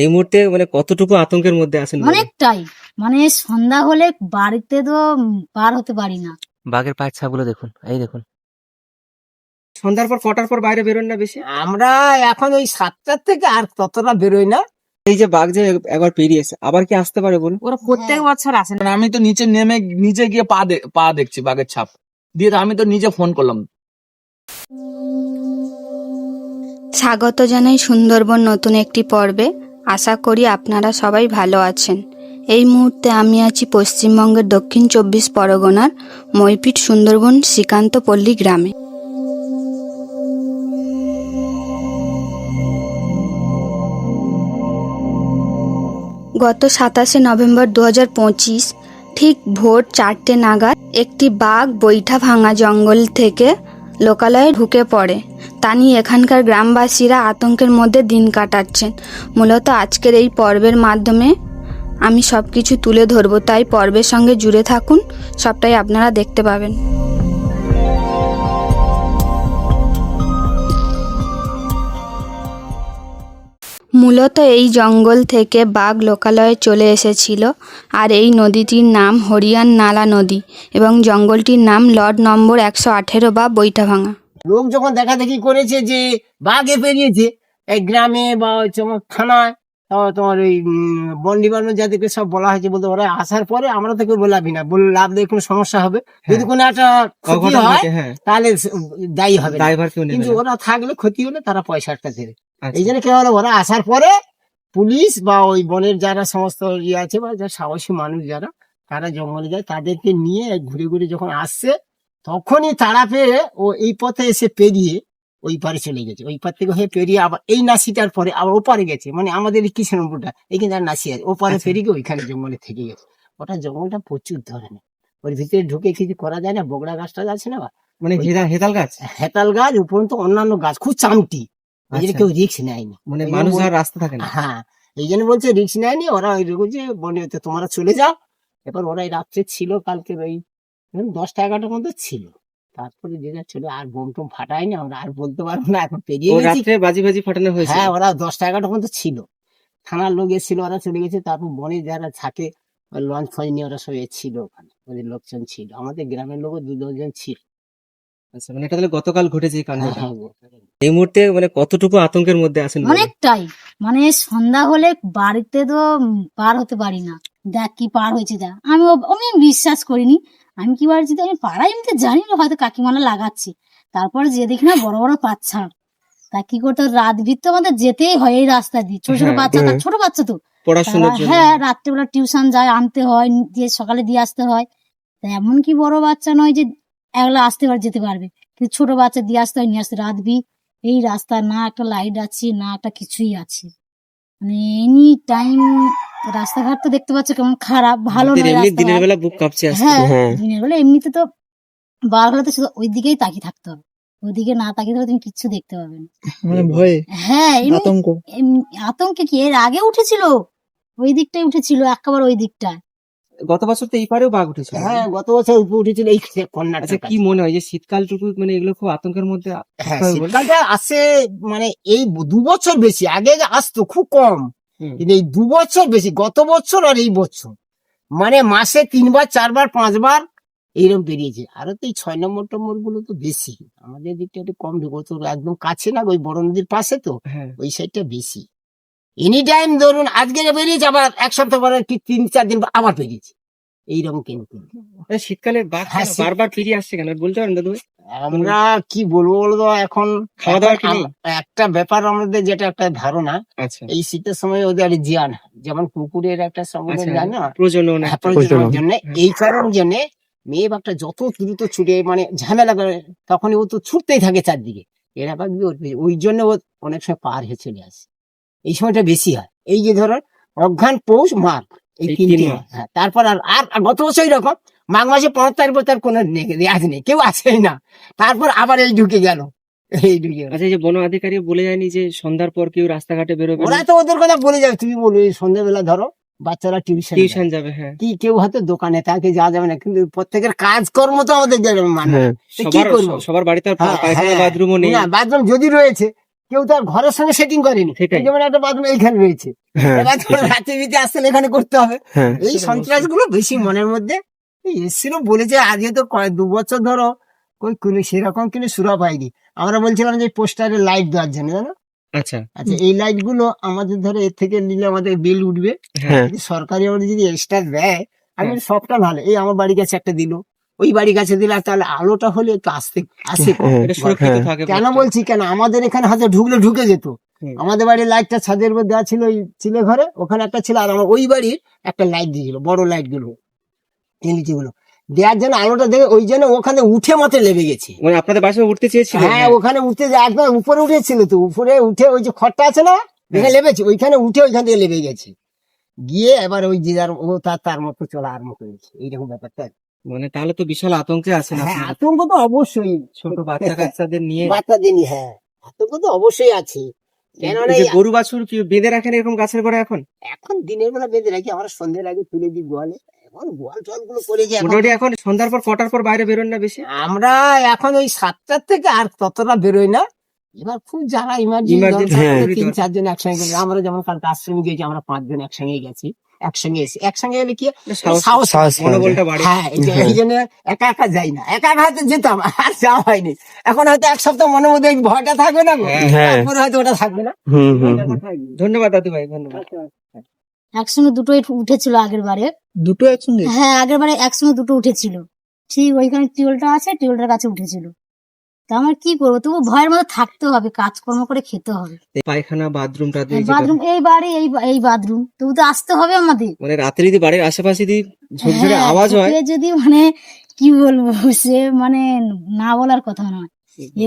এই মুহূর্তে মানে কতটুকু আতঙ্কের মধ্যে আছেন অনেকটাই। মানে সন্ধ্যা হলে বাড়িতে তো পার হতে পারি না। বাঘের পায়ের ছাপগুলো দেখুন এই দেখুন। সন্ধ্যার পর কটার পর বাইরে বেরোন না বেশি? আমরা এখন ওই সাতটার থেকে আর ততটা বেরোই না। এই যে বাঘ যে একবার পেরিয়েছে আবার কি আসতে পারে বলুন? ওরা প্রত্যেক বছর আসে কারণ আমি তো নিচে নেমে নিচে গিয়ে পা দে- পা দেখছি বাঘের ছাপ। দিয়ে তো আমি তো নিজে ফোন করলাম। স্বাগত জানাই সুন্দরবন নতুন একটি পর্বে। আশা করি আপনারা সবাই ভালো আছেন। এই মুহূর্তে আমি আছি পশ্চিমবঙ্গের দক্ষিণ চব্বিশ পরগনার মইপিট সুন্দরবন শ্রীকান্তপল্লী গ্রামে। গত সাতাশে নভেম্বর দু ঠিক ভোর চারটে নাগাদ একটি বাঘ বৈঠা ভাঙা জঙ্গল থেকে লোকালয়ে ঢুকে পড়ে। তা নিয়ে এখানকার গ্রামবাসীরা আতঙ্কের মধ্যে দিন কাটাচ্ছেন। মূলত আজকের এই পর্বের মাধ্যমে আমি সব কিছু তুলে ধরবো, তাই পর্বের সঙ্গে জুড়ে থাকুন, সবটাই আপনারা দেখতে পাবেন। মূলত এই জঙ্গল থেকে বাঘ লোকালয়ে চলে এসেছিল, আর এই নদীটির নাম হরিয়ান নালা নদী, এবং জঙ্গলটির নাম লর্ড নম্বর একশো আঠেরো বা বৈঠাভাঙা। লোক যখন দেখা দেখি করেছে যে বাঘে পেরিয়েছে এই গ্রামে বা আমার থানায় তোমার ওই বন ডিপার্টমেন্ট যাদেরকে সব বলা হয়েছে বলতে ওরা আসার পরে আমরা তো কেউ বলাবি না বলে লাভ দিয়ে কোনো সমস্যা হবে। যদি কোনো একটা ক্ষতি হয় হ্যাঁ। তাহলে দায়ী হবে কেউ কিন্তু ওরা থাকলে ক্ষতি হলে তারা পয়সাটা দেবে। আচ্ছা। এই জন্য কি হলো ওরা আসার পরে পুলিশ বা ওই বনের যারা সমস্ত ইয়ে আছে বা যারা সাহসী মানুষ যারা তারা জঙ্গলে যায় তাদেরকে নিয়ে ঘুরে ঘুরে যখন আসছে তখনই তারা পেয়ে ও এই পথে এসে পেরিয়ে ওই পারে চলে গেছে। ওই পার থেকে হয়ে পেরিয়ে আবার এই নাসিটার পরে আবার ওপারে গেছে। মানে আমাদের এই কিষানপুরটা এইখানে আর নাসি আছে। ওপারে আচ্ছা। পেরিয়ে গিয়ে ওইখানে জঙ্গলে থেকে গেছে। ওটা জঙ্গলটা প্রচুর ধরনের। ওর ভিতরে ঢুকে কিছু করা যায় না বগড়া গাছটা আছে না বা? মানে হেতাল গাছ? হেতাল গাছ উপরন্ত অন্যান্য গাছ খুব চামটি। জন্য আচ্ছা। কেউ রিক্স নেয়নি মানে মানুষ আর রাস্তা থাকে না। হ্যাঁ এই জন্য বলছে রিক্স নেয়নি। ওরা ওই বলছে বনে তো তোমরা চলে যাও। এবার ওরা এই রাত্রে ছিল কালকে ওই দশটা এগারোটার মধ্যে ছিল। তারপরে যে যা ছিল আর বোম টোম ফাটায়নি আমরা আর বলতে পারব না এখন পেরিয়ে গেছি। বাজি বাজি ফাটানো হয়েছে। হ্যাঁ ওরা দশটা এগারোটার মধ্যে ছিল। থানার লোক এসেছিল ওরা চলে গেছে তারপর বনে যারা থাকে লঞ্চ ফঞ্চ নিয়ে ওরা সব ছিল ওখানে ওদের লোকজন ছিল। আমাদের গ্রামের লোকও দু দশজন ছিল। আচ্ছা মানে এটা তাহলে গতকাল ঘটেছে এই কাণ্ডটা? হ্যাঁ, এই মুহূর্তে মানে কতটুকু আতঙ্কের মধ্যে আছেন অনেকটাই। মানে সন্ধ্যা হলে বাড়িতে তো পার হতে পারি না। দেখ কি পার হয়েছে দেখ। আমি আমি বিশ্বাস করিনি। আমি কি বাড়ছি আমি পাড়ায় আমি তো জানি না হয়তো কাকিমালা লাগাচ্ছি। তারপরে যে দেখি না বড় বড় পাচ্ছা তা কি করতো রাত ভিত্ত আমাদের যেতেই হয় এই রাস্তা দিয়ে। ছোট ছোট হ্যাঁ, বাচ্চা হ্যাঁ। ছোট বাচ্চা তো। হ্যাঁ রাত্রেবেলা টিউশন যায় আনতে হয় দিয়ে সকালে দিয়ে আসতে হয়। তা এমন কি বড় বাচ্চা নয় যে একলা আসতে পারে যেতে পারবে। কিন্তু ছোট বাচ্চা দিয়ে আসতে হয় নিয়ে আসতে রাত বি এই রাস্তা না একটা লাইট আছে না একটা কিছুই আছে। মানে এনি টাইম রাস্তাঘাট তো দেখতে পাচ্ছ কেমন খারাপ ভালো নয় দিনের বেলা বুক কাঁপছে হ্যাঁ দিনের বেলা এমনিতে তো বার হলে তো শুধু ওই দিকেই তাকিয়ে থাকতে হবে। ওইদিকে না তাকিয়ে থাকলে তুমি কিচ্ছু দেখতে পাবে না। মানে ভয়ে? হ্যাঁ আতঙ্ক? আতঙ্কে কি? এর আগে উঠেছিল। ওই দিকটাই উঠেছিল একেবারে ওই দিকটা গত বছর তো এই পারেও বাঘ উঠেছিল। হ্যাঁ গত বছর উপরে উঠেছিল এই কন্যাটা আচ্ছা কি মনে হয় যে শীতকালটুকু মানে এগুলো খুব আতঙ্কের মধ্যে হ্যাঁ? শীতকালটা আসে মানে এই দু বছর বেশি আগে আসতো খুব কম। কিন্তু এই দু বছর বেশি গত বছর আর এই বছর। মানে মাসে তিনবার চারবার পাঁচবার এইরকম বেরিয়েছে। আরও তো এই ছয় নম্বর টম্বরগুলো তো বেশি। আমাদের দিকটা একটু কম ঢুকো তো একদম কাছে না ওই বড় নদীর পাশে তো। হ্যাঁ। ওই সাইডটা বেশি। এনি টাইম ধরুন আজকে বেরিয়েছে আবার এক সপ্তাহ পরে কি তিন চার দিন পর আবার বেরিয়েছে। এইরকম কিন্তু। শীতকালে বাঘ হ্যাঁ, বারবার ফিরে আসছে কেন? বলতে পারেন দাদু আমরা কি বলব বলতো এখন খাওয়া দাওয়া একটা ব্যাপার আমাদের যেটা একটা ধারণা আচ্ছা। এই শীতের সময় ওদের জিয়ান যেমন কুকুরের একটা সময় আচ্ছা জানো? প্রজনন হ্যাঁ, প্রজননের জন্য এই কারণ জন্য মেয়ে বাঘটা যত দ্রুত ছুটে মানে ঝামেলা করে তখনই ও তো ছুটতেই থাকে চারদিকে। এরা বাঘ ওই জন্য ও অনেক সময় পার হয়ে চলে আসে। এই সময়টা বেশি হয়। এই যে ধরো অজ্ঞান পৌষ মাঘ। এই তিনটে। হয়। হ্যাঁ তারপর আর আর গত বছর এরকম মাঘ মাসে পনেরো তারিখ তার কোনো রেয়াজ নেই কেউ আসেই না তারপর আবার এই ঢুকে গেল এই ঢুকে আচ্ছা যে বন আধিকারিক বলে যায়নি যে সন্ধ্যার পর কেউ রাস্তাঘাটে বেরোবে ওরা তো ওদের কথা বলে যাবে তুমি বলো এই সন্ধ্যাবেলা ধরো বাচ্চারা টিউশন টিউশন যাবে হ্যাঁ কি কেউ হয়তো দোকানে তাকে যাওয়া যাবে না কিন্তু প্রত্যেকের কাজকর্ম তো আমাদের মানে কি সবার করব? সবার বাড়িতে হ্যাঁ, হ্যাঁ। বাথরুমও নেই বাথরুম যদি রয়েছে কেউ তো আর ঘরের সঙ্গে সেটিং করেনি। যেমন একটা বাথরুম এইখানে রয়েছে। হ্যাঁ। রাতে বিতে আসলে এখানে করতে হবে। হ্যাঁ। এই সন্ত্রাসগুলো বেশি মনের মধ্যে। এসছিল বলেছে আজকে তো কয়েক দু বছর ধরো কই কোনো সেরকম কিন্তু সুরা পাইনি আমরা বলছিলাম যে পোস্টারে লাইট দেওয়ার জন্য জানো? আচ্ছা। আচ্ছা এই লাইটগুলো আমাদের ধরো এর থেকে নিলে আমাদের বিল উঠবে। হ্যাঁ। সরকারি আমাদের যদি এক্সট্রা দেয় আমি সবটা ভালো। এই আমার বাড়ি কাছে একটা দিল। ওই বাড়ি কাছে দিলে তাহলে আলোটা হলে একটু আসতে আসে। হ্যাঁ, এটা সুরক্ষিত থাকে কেন বলছি? কেন? আমাদের এখানে হাতে ঢুকলে ঢুকে যেত। আমাদের বাড়ির লাইটটা ছাদের উপর দেওয়া ছিল ওই ছিলে ঘরে ওখানে একটা ছিল আর আমার ওই বাড়ির একটা লাইট দিয়েছিল বড় লাইটগুলো এলইডি গুলো দেওয়ার জন্য আলোটা দেখে ওই জন্য ওখানে উঠে মাত্র লেগে গেছে। মানে আপনাদের বাসায় উঠতে চেয়েছিল হ্যাঁ ওখানে উঠে যে একবার উপরে উঠেছিল তো উপরে উঠে ওই যে খড়টা আছে না যেখানে লেবেছে ওইখানে উঠে ওইখান থেকে লেবে গেছে। গিয়ে এবার ওই যে যার ও তার তার মতো চলা আরম্ভ করেছে। এইরকম ব্যাপারটা। মানে তাহলে তো বিশাল আতঙ্কে আছেন হ্যাঁ আতঙ্ক তো অবশ্যই। ছোট বাচ্চা কাচ্চাদের নিয়ে বাচ্চাদেরই হ্যাঁ। আতঙ্ক তো অবশ্যই আছে। কেননা গরু বাছুর কি বেঁধে রাখেন এরকম গাছের গোড়া এখন? এখন দিনের বেলা বেঁধে রাখি আমরা সন্ধ্যের আগে তুলে দিই গোয়ালে। এখন গোয়ালগুলো করে এখন মোটামুটি এখন সন্ধ্যার পর কটার পর বাইরে বেরোন না বেশি? আমরা এখন ওই সাতটার থেকে আর ততটা বেরোই না। এবার খুব যারা ইমার্জেন্সি হ্যাঁ। তিন চারজন একসঙ্গে। আমরা যেমন কালকে আশ্রমে গিয়েছি আমরা পাঁচজন একসঙ্গে গেছি। একসঙ্গে এসে একসঙ্গে এলে কি সাহস- হ্যাঁ। এই জন্য একা একা যাই না। একা একা হয়তো যেতাম আর যাওয়া হয়নি। এখন হয়তো এক সপ্তাহ মনের মধ্যে ভয়টা থাকবে না হ্যাঁ। তারপরে হয়তো ওটা থাকবে না। হুম হুম ধন্যবাদ দাদু ভাই ধন্যবাদ। একসঙ্গে দুটোই উঠেছিল আগের বারে। দুটো একসঙ্গে? হ্যাঁ আগের বারে একসঙ্গে দুটো উঠেছিল। ঠিক ওইখানে টিউলটা আছে টিউলটার কাছে উঠেছিল। তা আমার কি করব তবু ভয়ের মধ্যে থাকতে হবে কাজকর্ম করে খেতে হবে। পায়খানা বাথরুম বাথরুম এই বাড়ি এই এই বাথরুম তবু তো আসতে হবে আমাদের। মানে রাতে যদি বাড়ির আশেপাশে যদি ঝুরঝুরে হ্যাঁ, আওয়াজ হয় যদি মানে কি বলব সে মানে না বলার কথা নয়।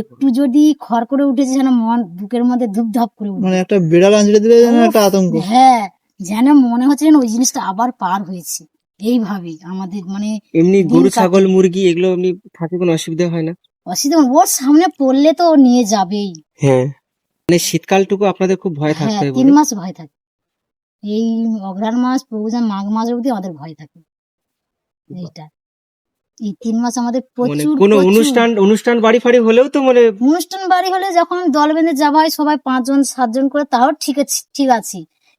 একটু যদি খড় করে উঠেছে যেন মন বুকের মধ্যে ধুপ ধাপ করে মানে একটা বিড়াল আঁচড়ে দিলে যেন একটা আতঙ্ক। হ্যাঁ যেন মনে হচ্ছে যেন ওই জিনিসটা আবার পার হয়েছে। এইভাবে আমাদের মানে এমনি গরু ছাগল মুরগি এগুলো এমনি থাকে কোনো অসুবিধা হয় না? অসুবিধা ওর সামনে পড়লে তো ও নিয়ে যাবেই। হ্যাঁ। মানে শীতকালটুকু আপনাদের খুব ভয় থাকতে হ্যাঁ হয় তিন বলে। মাস ভয় থাকে। এই অঘ্রাণ মাস পৌষান মাঘ মাস অবধি আমাদের ভয় থাকে। এইটা। এই তিন মাস আমাদের মানে প্রচুর কোনো প্রচুর- অনুষ্ঠান অনুষ্ঠান বাড়ি ফাড়ি হলেও তো মানে অনুষ্ঠান বাড়ি হলে যখন দল বেঁধে যাওয়া হয় সবাই পাঁচজন সাতজন করে তাও ঠিক আছে ঠিক আছে।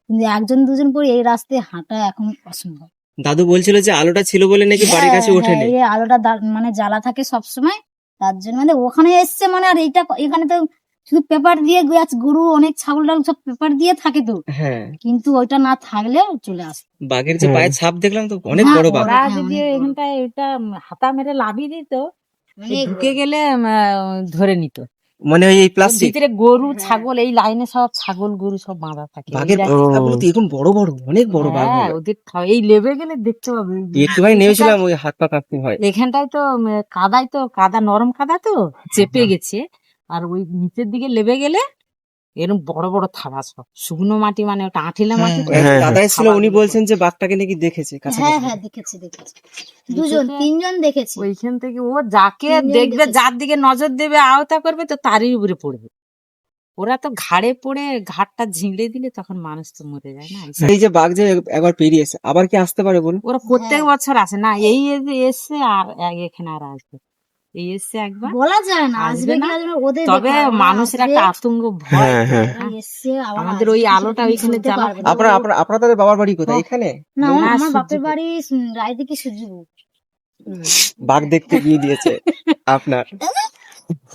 কিন্তু একজন দুজন করে এই রাস্তায় হাঁটা এখন অসম্ভব। দাদু বলছিল যে আলোটা ছিল বলে নাকি বাড়ির কাছে হ্যাঁ, ওঠেনি? হ্যাঁ, এই আলোটা দা- মানে জ্বালা থাকে সব সময় তার জন্য মানে ওখানে এসছে মানে আর এইটা এখানে তো শুধু পেপার দিয়ে গাছ গরু অনেক ছাগল টাগল সব পেপার দিয়ে থাকে তো। হ্যাঁ। কিন্তু ওইটা না থাকলে চলে আসে বাঘের যে পায়ে পায়ের ছাপ দেখলাম তো অনেক হ্যাঁ, বড় বাঘ। হ্যাঁ, যদি এখানটায় এটা হাতা মেরে লাভি দিত মানে ঢুকে গেলে আহ, ধরে নিত। মানে এই প্লাস্টিক ভিতরে গরু ছাগল এই লাইনে সব ছাগল গরু সব বাঁধা থাকে। বাঘের বাঘগুলো তো এখন বড় বড় অনেক বড় বাঘ হ্যাঁ, ওদের এই লেবে গেলে দেখতে পাবে। ভাই নেমেছিলাম ওই হাত পা কাঁপতে হয়। এখানটায় তো কাদাই কাদায় তো কাদা নরম কাদা তো চেপে গেছে। আর ওই নিচের দিকে লেবে গেলে এরকম বড় বড় থাবা সব শুকনো মাটি মানে ওটা আঁঠিলা মাটি তো। এক দাদা ছিল উনি বলছেন যে বাঘটাকে নাকি দেখেছে হ্যাঁ হ্যাঁ দেখেছি দেখেছি। দুজন তিনজন দেখেছি। ওইখান থেকে ও যাকে দেখবে যার দিকে নজর দেবে আওতা করবে তো তারই উপরে পড়বে। ওরা তো ঘাড়ে পড়ে ঘাটটা ঝিঁড়ে দিলে তখন মানুষ তো মরে যায় না। এই যে বাঘ যে একবার পেরিয়েছে আবার কি আসতে পারে বলুন? ওরা প্রত্যেক হ্যাঁ। বছর আসে। না এই এসছে আর এখানে আর আসবে। এই এসছে একবার। বলা যায় না আসবে না? ওদের তবে মানুষের একটা আতঙ্ক ভয়। হ্যাঁ। আবার আমাদের ওই আলোটা ওইখানে। আপনার আপনার আপনাদের বাবার বাড়ি কোথায়? এখানে? না না, আমার বাপের বাড়ি রায়দিকে সুজু বাঘ দেখতে গিয়ে দিয়েছে আপনার।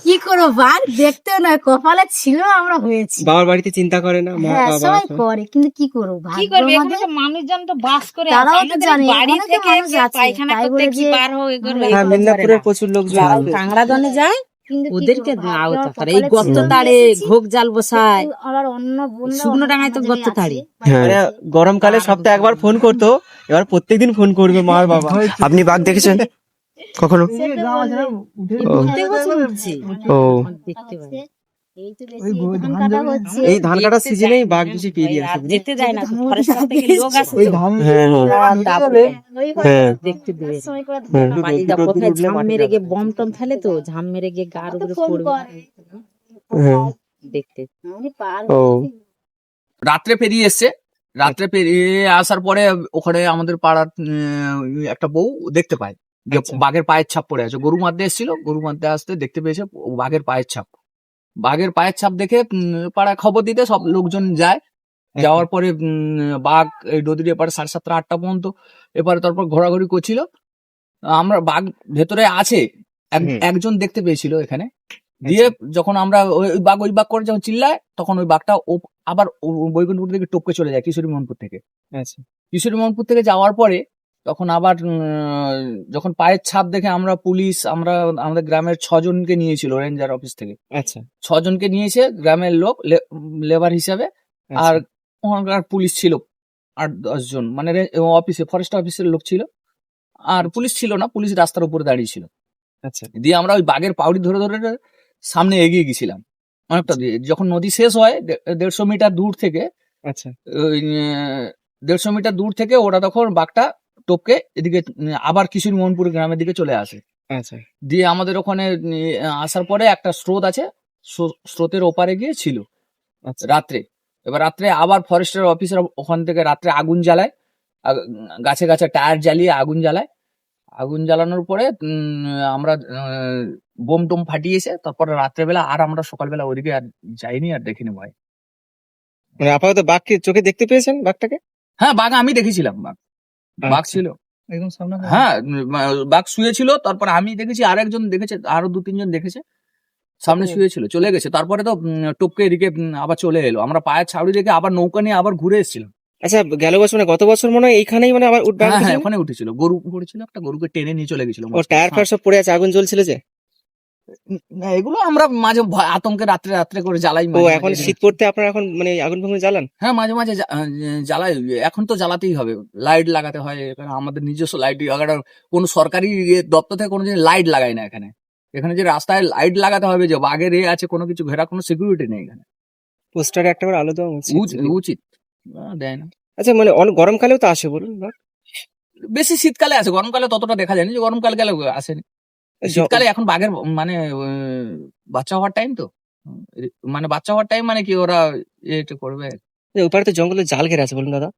কি করব বাঘ? দেখতেও নয় কপালে ছিল আমরা হয়েছি। বাবার বাড়িতে চিন্তা করে না? মা হ্যাঁ বাবা সবাই? করে কিন্তু কি করব কি করবে? এখানে তো মানুষজন তো বাস করে তারাও তো জানে, বাড়ি থেকে পায়খানা করতে কি পার করবে, হ্যাঁ করে না। প্রচুর লোক আছে। কাংড়া দনে যায় ওদেরকে আওতা এই গর্ত তাড়ে ঘোক জাল বসায়। আবার অন্য শুকনো ডাঙায় তো গর্ত তাড়ে। আছে। গরমকালে সপ্তাহে একবার ফোন করতো এবার প্রত্যেকদিন ফোন করবে মা আর বাবা। আপনি বাঘ দেখেছেন? কখনো। ও। এই ধান কাটা হচ্ছে। এই ধান কাটার সিজনেই বাঘ বেশি পেরিয়ে আসে। যায় না ফরেস্ট থেকে লোক আসে ওই ধান হ্যাঁ হ্যাঁ। হ্যাঁ। দেখতে দেবে হ্যাঁ। বাড়িটা কোথায় ঝাম মেরে গিয়ে বম টম ফেলে তো ঝাম মেরে গিয়ে গার উপরে পড়বে। হ্যাঁ। দেখতে। ও। রাত্রে পেরিয়ে এসছে। রাত্রে পেরিয়ে আসার পরে ওখানে আমাদের পাড়ার একটা বউ দেখতে পায়। যে আচ্ছা। বাঘের পায়ের ছাপ পড়ে আছে। গরু মারতে এসেছিল গরু মারতে আসতে দেখতে পেয়েছে বাঘের পায়ের ছাপ। বাঘের পায়ের ছাপ দেখে পাড়ায় খবর দিতে সব লোকজন যায়। যাওয়ার পরে বাঘ এই নদীর এপারে সাড়ে সাতটা আটটা পর্যন্ত এপারে তারপর ঘোরাঘুরি করছিল। আমরা বাঘ ভেতরে আছে। এক- একজন দেখতে পেয়েছিল এখানে। দিয়ে যখন আমরা ওই বাঘ ওই বাঘ করে যখন চিল্লায় তখন ওই বাঘটা ও- আবার বৈকুণ্ঠপুর থেকে টপকে চলে যায় কিশোরী মোহনপুর থেকে। আচ্ছা। কিশোরী মোহনপুর থেকে যাওয়ার পরে তখন আবার যখন পায়ের ছাপ দেখে আমরা পুলিশ আমরা আমাদের গ্রামের ছজনকে নিয়েছিল রেঞ্জার অফিস থেকে। আচ্ছা। ছজনকে নিয়েছে গ্রামের লোক লেবার হিসাবে। আচ্ছা। আর ওখানকার পুলিশ ছিল আট দশ জন। মানে অফিসে ফরেস্ট অফিসের লোক ছিল। আর পুলিশ ছিল না পুলিশ রাস্তার উপরে দাঁড়িয়ে ছিল। আচ্ছা। দিয়ে আমরা ওই বাঘের পাউড়ি ধরে ধরে সামনে এগিয়ে গেছিলাম। অনেকটা দিয়ে। যখন নদী শেষ হয় দেড়শো মিটার দূর থেকে আচ্ছা। দেড়শো মিটার দূর থেকে ওরা তখন বাঘটা টপকে এদিকে আবার কিশোর মোহনপুর গ্রামের দিকে চলে আসে। আচ্ছা। দিয়ে আমাদের ওখানে আসার পরে একটা স্রোত আছে স্রোতের ওপারে গিয়ে ছিল আচ্ছা। রাত্রে। এবার রাত্রে আবার ফরেস্টের অফিসার ওখান থেকে রাত্রে আগুন জ্বালায় গাছে গাছে টায়ার জ্বালিয়ে আগুন জ্বালায়। আগুন জ্বালানোর পরে আমরা বোম টোম ফাটিয়েছে তারপরে রাত্রেবেলা আর আমরা সকালবেলা ওদিকে আর যাইনি আর দেখিনি ভাই মানে আপাতত বাঘকে চোখে দেখতে পেয়েছেন বাঘটাকে? হ্যাঁ বাঘ আমি দেখেছিলাম বাঘ। বাঘ। ছিল। একদম সামনে হ্যাঁ বাঘ শুয়েছিল তারপর আমি দেখেছি আর একজন দেখেছে আরও দু তিনজন দেখেছে। সামনে শুয়েছিল চলে গেছে। তারপরে তো টোপকে এদিকে আবার চলে এলো। আমরা পায়ের ছাউড়ি রেখে আবার নৌকা নিয়ে আবার ঘুরে এসেছিলাম। আচ্ছা গেল বছর মানে গত বছর মনে হয় এইখানেই মানে আবার উঠবে হ্যাঁ হ্যাঁ ওখানে উঠেছিল। গরু পড়েছিল একটা গরুকে টেনে নিয়ে চলে গেছিল। টায়ার ফায়ার সব পড়ে আছে আগুন জ্বলছিল যে? না, এগুলো আমরা মাঝে ভয় আতঙ্কে রাত্রে রাত্রে করে জ্বালাই ও মাঝে এখন শীত পড়তে আপনারা এখন মানে আগুন ফাগুন জ্বালান? হ্যাঁ মাঝে মাঝে জা- জ্বালাই এখন তো জ্বালাতেই হবে। লাইট লাগাতে হয় এখানে আমাদের নিজস্ব লাইট কোনো সরকারি ইয়ে দপ্তর থেকে কোনো জিনিস লাইট লাগায় না এখানে। এখানে যে রাস্তায় লাইট লাগাতে হবে যে বাঘের এ আছে কোনো কিছু ঘেরা কোনো সিকিউরিটি নেই এখানে। পোস্টারে একটা করে আলো দেওয়া উচিত। দেয় না। আচ্ছা মানে অনেক গরমকালেও তো আসে বলুন বাঘ? বেশি শীতকালে আছে গরমকালে ততটা দেখা যায়নি যে গরমকাল গেলে আসেনি। শীতকালে এখন বাঘের মানে বাচ্চা হওয়ার টাইম তো। মানে বাচ্চা হওয়ার টাইম মানে কি ওরা এটা করবে? ওপারে তো জঙ্গলে জাল ঘেরা আছে বলুন দাদা।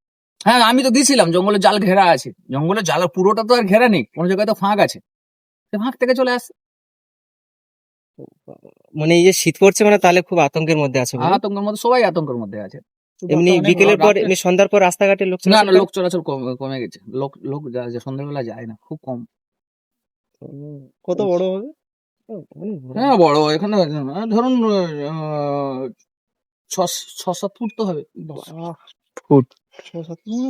হ্যাঁ আমি তো দিয়েছিলাম জঙ্গলে জাল ঘেরা আছে। জঙ্গলে জাল পুরোটা তো আর ঘেরা নেই কোনো জায়গায় তো ফাঁক আছে। সে ফাঁক থেকে চলে আসছে। মানে এই যে শীত পড়ছে মানে তাহলে খুব আতঙ্কের মধ্যে আছে। আতঙ্কের মধ্যে সবাই আতঙ্কের মধ্যে আছে। এমনি বিকেলের পর এমনি সন্ধ্যার পর রাস্তাঘাটে লোক না না লোক চলাচল কমে গেছে। লোক লোক সন্ধ্যাবেলা যায় না খুব কম। কত বড় হবে। হ্যাঁ বড় এখানে ধরুন আহ, ছ সাত ফুট তো হবে। ফুট।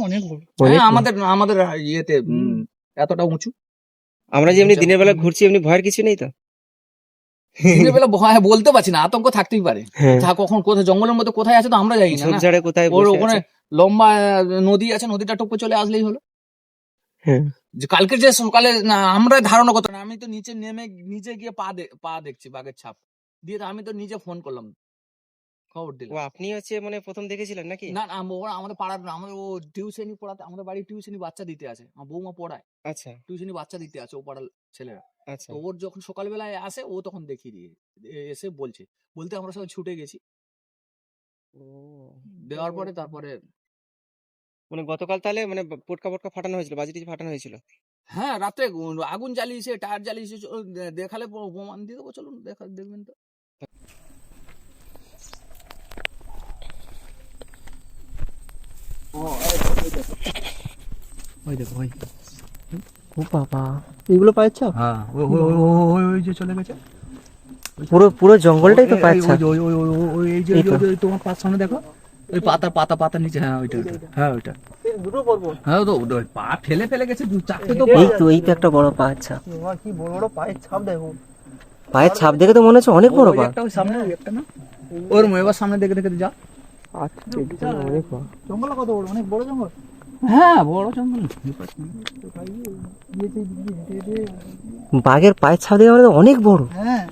অনেক বড়। হ্যাঁ আমাদের আমাদের ইয়েতে এতটা উঁচু। আমরা যে এমনি দিনের বেলা ঘুরছি এমনি ভয়ের কিছু নেই তো? দিনের বেলা ভয় বলতে পারছি না আতঙ্ক থাকতেই পারে। হ্যাঁ। তা কখন কোথায় জঙ্গলের মধ্যে কোথায় আছে তো আমরা যাই না কোথায় ওর ওখানে লম্বা নদী আছে নদীটা টপকে চলে আসলেই হলো। হ্যাঁ। যে কালকে যে সকালে না আমরা ধারণা করতাম আমি তো নিচে নেমে নিচে গিয়ে পা পা দেখছি বাঘের ছাপ। দিয়ে তো আমি তো নিজে ফোন করলাম খবর ও আপনি হচ্ছে মানে প্রথম দেখেছিলেন নাকি? না না ওরা আমাদের পাড়ার না, আমাদের ও টিউশনি পড়াতে আমাদের বাড়ি টিউশনি বাচ্চা দিতে আছে আমার বৌমা পড়ায়। আচ্ছা। টিউশনি বাচ্চা দিতে আছে ও পাড়ার ছেলেরা। আচ্ছা। ওর যখন সকালবেলায় আসে ও তখন দেখিয়ে দিয়ে এসে বলছে বলতে আমরা সবাই ছুটে গেছি। দেওয়ার পরে তারপরে মানে গতকাল তাহলে মানে পটকা পটকা ফাটানো হয়েছিল বাজি টাজি ফাটানো হয়েছিল? হ্যাঁ রাত্রে গু- আগুন জ্বালিয়েছে টায়ার জ্বালিয়েছে দেখালে প্রমাণ দিয়ে দেবো চলুন দেখা দেখবেন তো। ওই দেখো ওই। ও বাবা এগুলো পায়েছ হ্যাঁ ওই ওই ওই ওই- ওই ওই যে চলে গেছে। পুরো পুরো জঙ্গলটাই তো ওই- ওই- ওই- ওই- এই যে ওই তোমার পাঁচ সামনে দেখো। ওই পাতা পাতা পাতা নিচে হ্যাঁ ওইটা ওইটা। হ্যাঁ ওইটা। দুটো পর্ব। হ্যাঁ তো ওই পা ফেলে ফেলে গেছে দু চারটে তো এই তো এই তো একটা বড় পা আচ্ছা কি বড় বড় পায়ের ছাপ দেখো। পায়ের ছাপ দেখে তো মনে হচ্ছে অনেক বড় পা। একটা ওই সামনে একটা না? ওর এবার সামনে দেখে দেখে যা। আচ্ছা অনেক বড়। জঙ্গল কত বড়? অনেক বড় জঙ্গল? হ্যাঁ বড় জঙ্গল। বাঘের পায়ের ছাপ দেখে অনেক বড়। হ্যাঁ।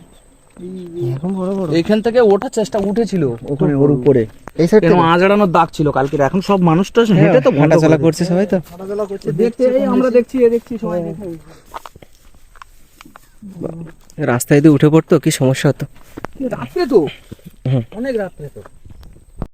এইখান থেকে ওঠার চেষ্টা উঠেছিল ওখানে ওর উপরে। এই সাইড থেকে? আজড়ানোর দাগ ছিল কালকে এখন সব মানুষটা হেঁটে তো ঘণ্টা চালা করছে সবাই তো। হাঁটাচলা করছে দেখতে এই আমরা দেখছি। এ দেখছি সবাই রাস্তায় যদি উঠে পড়তো কি সমস্যা হতো? রাত্রে তো? অনেক রাত্রে তো।